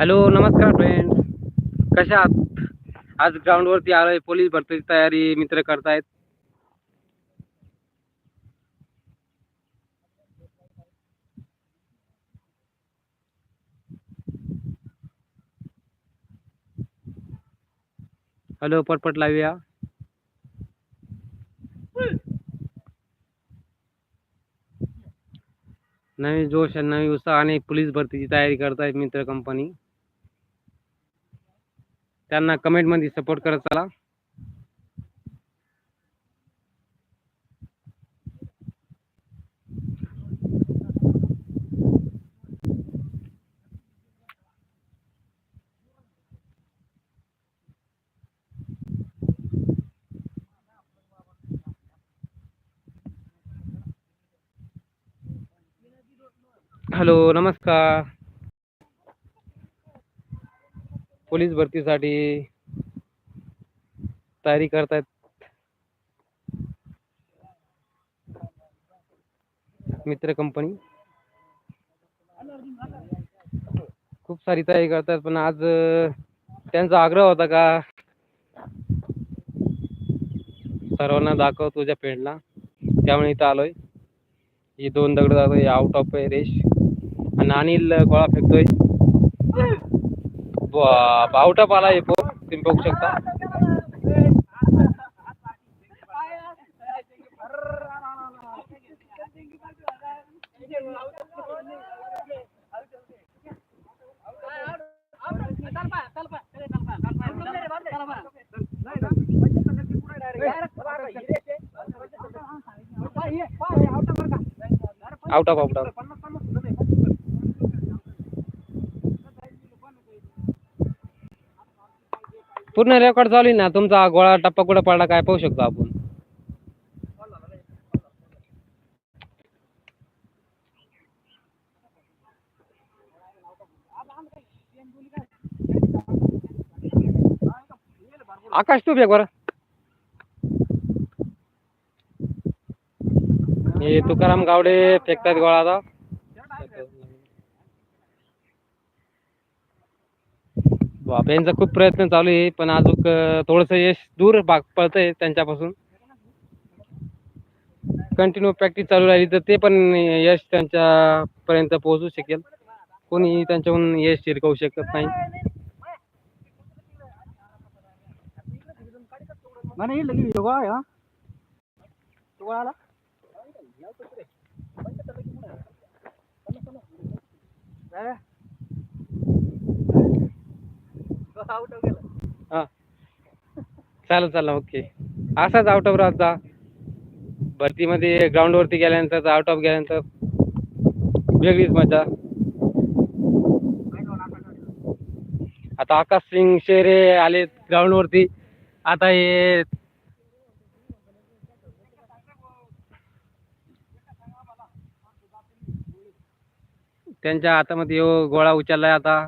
Hello नमस्कार friend कशा आहात? आज ग्राउंडवरती आलोय पोलीस भरतीची तयारी मित्र करतायत. हॅलो पटपट लावूया. नवी जोश आणि नवी उत्साह आणि पोलीस भरतीची तयारी करतायत मित्र कंपनी त्यांना कमेंटमध्ये सपोर्ट करत चला. हॅलो नमस्कार. पोलीस भरतीसाठी तयारी करतायत. मित्र कंपनी खूप सारी तयारी करतात पण आज त्यांचा आग्रह होता का सर्वांना दाखव तुझ्या पेंडला. त्यामुळे इथं आलोय. ही दोन दगड जातोय आउट ऑफ रेश आणि अनिल गोळा फेकतोय. आउट ऑफ आला आहे पो तुम्ही बघू शकता आउट ऑफ आउट ऑफ पूर्ण रेकॉर्ड चालू आहे ना तुमचा गोळा टप्पा कुठं पडला काय पाहू शकतो आपण. आकाश तू फेक बरं. हे तुकाराम गावडे फेकतात गोळा आता. बाप यांचा खूप प्रयत्न चालू आहे पण अजून थोडंसं यश दूर भाग पळतंय त्यांच्यापासून. कंटिन्यू प्रॅक्टिस चालू राहिली तर ते पण यश त्यांच्या पर्यंत पोहोचू शकेल. कोणी त्यांच्याहून यश शिरकवू शकत नाही. आला? हो हा चालेल चालेल ओके. असाच आउट ऑफ राहता. भरतीमध्ये ग्राउंडवरती गेल्यानंतर आउट ऑफ गेल्यानंतर वेगळीच मजा. आता आकाश सिंग शेरे आले ग्राउंडवरती आता हे त्यांच्या हातामध्ये ह्यो गोळा उचललाय आता.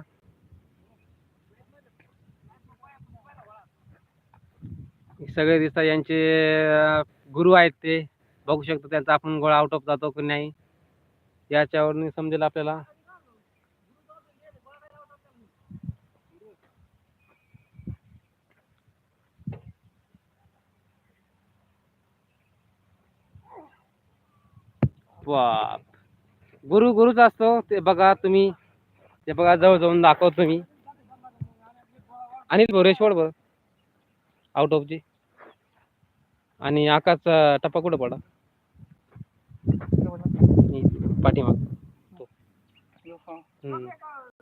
सगळे दिसतात यांचे गुरु आहेत ते. बघू शकतो त्यांचा आपण गोळा आउट ऑफ जातो की नाही. याच्यावरून समजेल आपल्याला. बाप. गुरु गुरुच असतो ते बघा तुम्ही. ते बघा जवळ जाऊन दाखवतो मी अनिल भोरेश्वर बघ. आउट ऑफ जी. आणि आकाशचा टप्पा कुठं पडा पाठीमाग.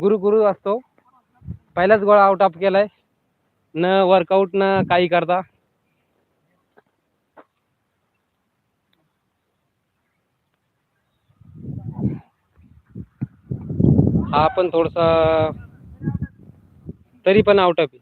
गुरु गुरु असतो. पहिलाच गोळा आउट ऑफ केलाय. न वर्कआउट न काही करता. हा पण थोडसा तरी पण आउट ऑफ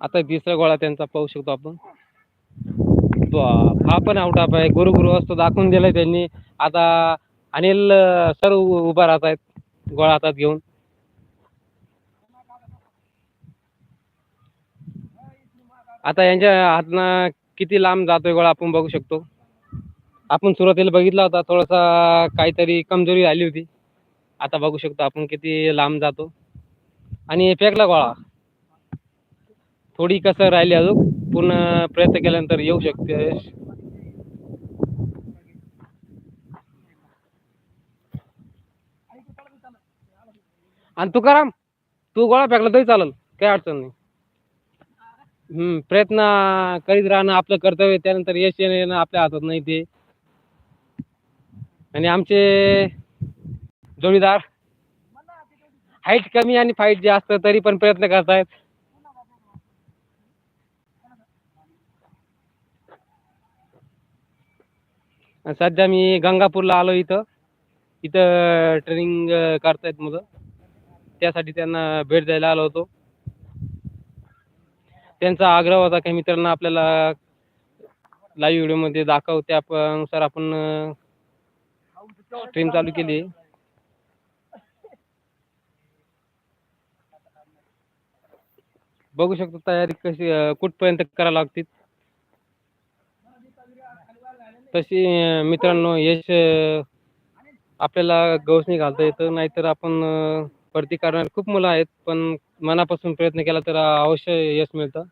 आता तिसरा गोळा त्यांचा पाहू शकतो आपण. हा पण आउट ऑफ आहे. गुरुगुरु असतो दाखवून दिलाय त्यांनी. आता अनिल सर उभा राहत आहेत. गोळा हातात घेऊन. आता यांच्या हातनं किती लांब जातोय गोळा आपण बघू शकतो. आपण सुरुवातीला बघितला होता थोडासा काहीतरी कमजोरी आली होती. आता बघू शकतो आपण किती लांब जातो. आणि फेकला गोळा. थोडी कसं राहिली अजून पूर्ण प्रयत्न केल्यानंतर येऊ शकते. आणि तुकाराम तू गोळा फेकला तरी चालेल काही अडचण नाही. हम्म प्रयत्न करीत राहणं आपलं कर्तव्य त्यानंतर यश येणं येणं आपल्या हातात नाही ते. आणि आमचे जोडीदार हाईट कमी आणि फाईट जास्त तरी पण प्रयत्न करतायत. आणि सध्या मी गंगापूरला आलो इथं. इथं ट्रेनिंग करतायत मुलं. त्यासाठी त्यांना भेट द्यायला आलो होतो. त्यांचा आग्रह होता की मित्रांनो आपल्याला लाईव्ह व्हिडिओमध्ये दाखव त्यानुसार आपण स्ट्रीम चालू केली. बघू शकतो तयारी कशी कुठपर्यंत करावं लागते तशी मित्रांनो यश आपल्याला गवसणी घालता येतं. नाहीतर आपण भरती करणारे खूप मुलं आहेत पण मनापासून प्रयत्न केला तर अवश्य यश मिळतं.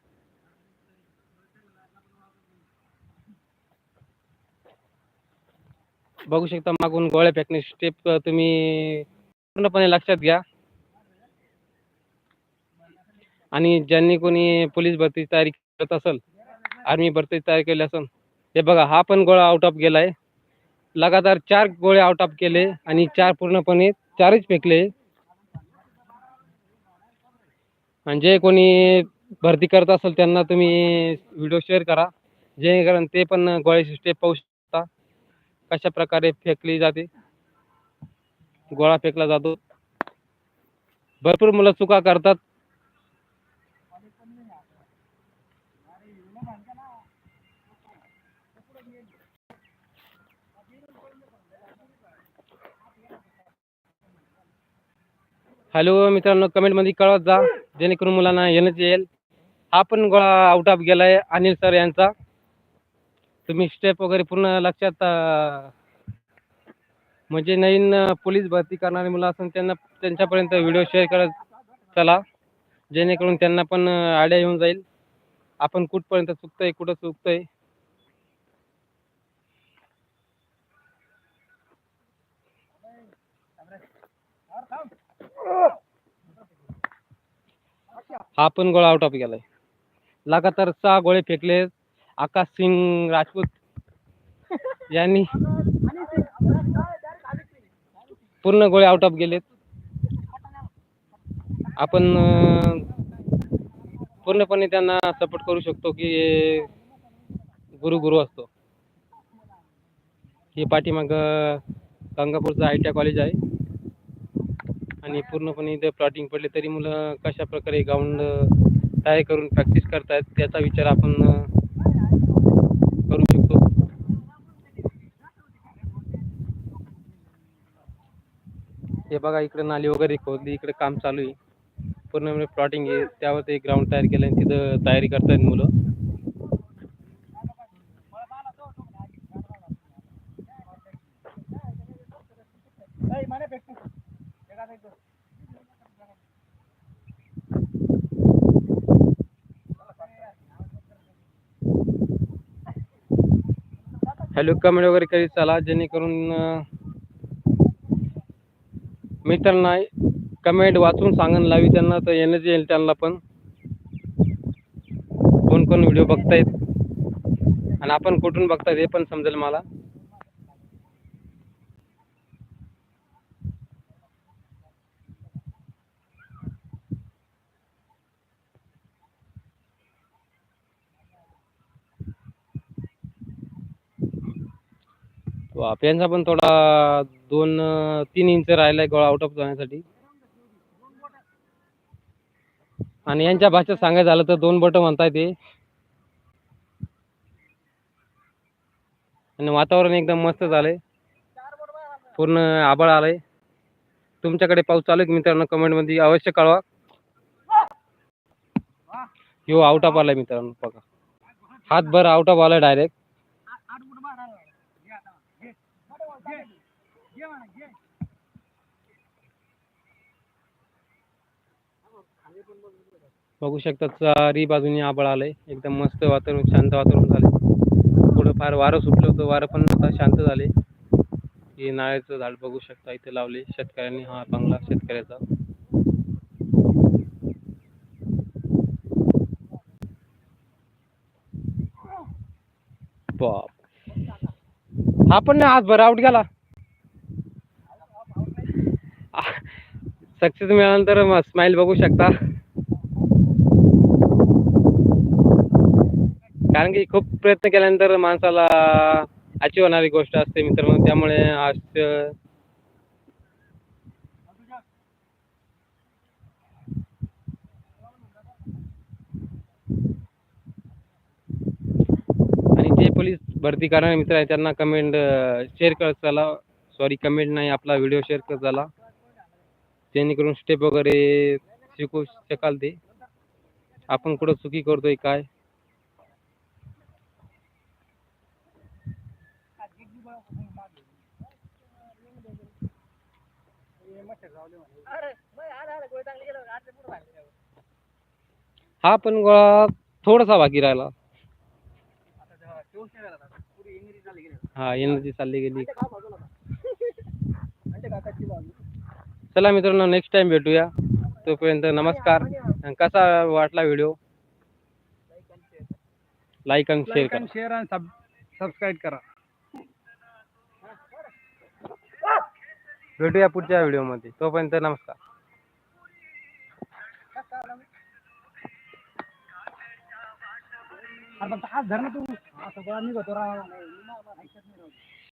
बघू शकता मागून गोळ्या फेकण्याची स्टेप तुम्ही पूर्णपणे लक्षात घ्या. आणि ज्यांनी कोणी पोलीस भरतीची तयारी करत असेल आर्मी भरतीची तयारी केली असेल हे बघा हा पण गोळा आउट ऑफ गेलाय. लगातार चार गोळे आउट ऑफ केले आणि चार पूर्णपणे चारच फेकले. आणि जे कोणी भरती करत असेल त्यांना तुम्ही व्हिडिओ शेअर करा. जेणेकरून ते पण गोळ्याची स्टेप पाहू शकता. कशा प्रकारे फेकली जाते. गोळा फेकला जातो. भरपूर मुलं चुका करतात. हॅलो मित्रांनो कमेंटमध्ये कळवत जा जेणेकरून मुलांना येणंच येईल. हा पण गोळा आउट ऑफ गेला आहे अनिल सर यांचा. तुम्ही स्टेप वगैरे पूर्ण लक्षात म्हणजे नवीन पोलीस भरती करणारे मुलं असून त्यांना त्यांच्यापर्यंत व्हिडिओ शेअर करत चला. जेणेकरून त्यांना पण आयडिया येऊन जाईल. आपण कुठपर्यंत चुकतोय कुठं चुकतोय हा पण गोळा आउट ऑफ गेलाय. लगातार सहा गोळे फेकले. आकाश सिंग राजपूत यांनी पूर्ण गोळे आउट ऑफ गेलेत. आपण पूर्णपणे त्यांना सपोर्ट करू शकतो की गुरु गुरु असतो. हे पाठीमाग गंगापूरचं आय टी आय कॉलेज आहे. आणि पूर्णपणे इथे प्लॉटिंग पडले तरी मुलं कशा प्रकारे ग्राउंड तयार करून प्रॅक्टिस करतायत त्याचा विचार आपण करू शकतो. हे बघा इकडे नाली वगैरे खोदली इकडे काम चालू आहे. पूर्णपणे प्लॉटिंग आहे त्यावर ते ग्राउंड तयार केलं आणि तिथं तयारी करतायत मुलं. हॅलो कमेंट वगैरे करीत चला जेणेकरून मी त्यांना कमेंट वाचून सांगून लावी त्यांना तर एनर्जी येईल त्यांना पण. कोण कोण व्हिडिओ बघतायत आणि आपण कुठून बघतायत हे पण समजेल मला. वाफ्यांचा पण थोडा दोन तीन इंच राहिलाय गोळा आउट ऑफ जाण्यासाठी. आणि यांच्या भाषेत सांगायचं झालं तर दोन बट म्हणताय ते. आणि वातावरण एकदम मस्त झालंय. पूर्ण आभाळ आलंय. तुमच्याकडे पाऊस चालू आहे मित्रांनो? कमेंटमध्ये अवश्य कळवा. यो आउट ऑफ आलाय मित्रांनो बघा. हातभर आउट ऑफ आलाय डायरेक्ट बघू शकता चारी बाजूनी आबळ आलंय. एकदम मस्त वातावरण शांत वातावरण झाले थोडंफार फार वारं सुटलं होतं वारं पण आता शांत झाले. हे नाळ्याचं झाड बघू शकता इथे लावले. शेतकऱ्यांनी हा बंगला शेतकऱ्याचा. बाप. आपण ना आज हातभर आउट गेला. सक्सेस मिळाल्यानंतर स्माइल बघू शकता. कारण की खूप प्रयत्न केल्यानंतर माणसाला अचीव होणारी गोष्ट असते मित्रांनो त्यामुळे आज आणि जे पोलीस भरती करणारे मित्र आहेत त्यांना कमेंट शेअर करत चला. सॉरी कमेंट नाही आपला व्हिडिओ शेअर करत चला. जेणेकरून स्टेप वगैरे शिकू शकाल ते. आपण कुठं चुकी करतोय काय? हा पण गोळा थोडासा बाकी राहिला. हा एनर्जी चालली गेली. चला मित्रांनो नेक्स्ट टाइम भेटूया. तोपर्यंत नमस्कार कसा वाटला व्हिडिओ लाईक आणि शेअर करा. शेअर आणि सबस्क्राईब करा. भेटूया पुढच्या व्हिडिओमध्ये तोपर्यंत नमस्कार. अरे हात धर ना तू असं गोळा निघतो राव. नाही,